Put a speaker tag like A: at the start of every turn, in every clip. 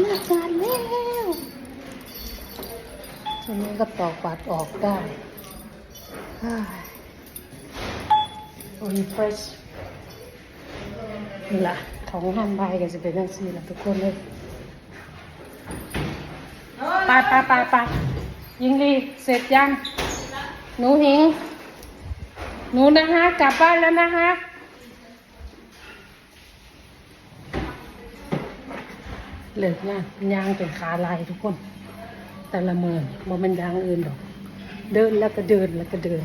A: ที่อาจารแล้วทีนี้ก็ตอกปัดออกได้โอ้ยเฟรชนี่ล่ะของห้ามใบก็จะเป็นจังซี่ล่ะทุกคนเลยไปไปไปไปยิงลีเสร็จยัง หนูหิง หนูนะฮะกลับบ้านแล้วนะฮะ เลือกยางยางเป็นขาลายทุกคน แต่ละเมือนบ่เป็นยางอื่นดอก เดินแล้วก็เดินแล้วก็เดิน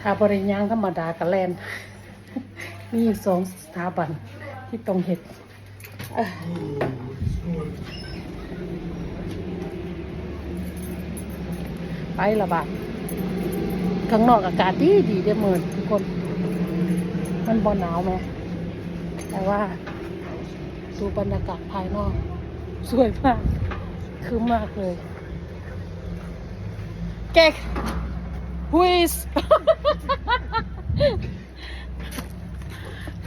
A: ถ้าบริยางธรรมดากับแลนมีอยู่สองสถาบันที่ต้องเห็ดไประบาดข้างนอกอากาศดีดีเด้อเมินทุกคน มันบ่หนาวไหมแต่ว่า ดูบรรยากาศภายนอก สวยมาก คือมากเลยเก๊ก who is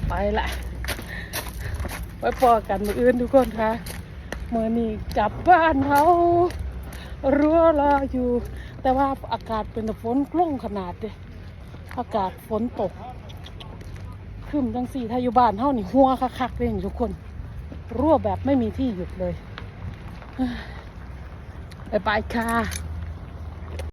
A: ไปละไปปอกันมืออื่นทุกคนคะเมื่อนี้กลับบ้านเขารั้วรออยู่ แต่ว่าอากาศเป็นฝนกลุ้งขนาดเด้อากาศฝนตกครึมจังสี่ถ้าอยู่บ้านเท่านี่หัวคักๆเลยทุกคน รั่วแบบไม่มีที่หยุดเลยไปไปค่ะ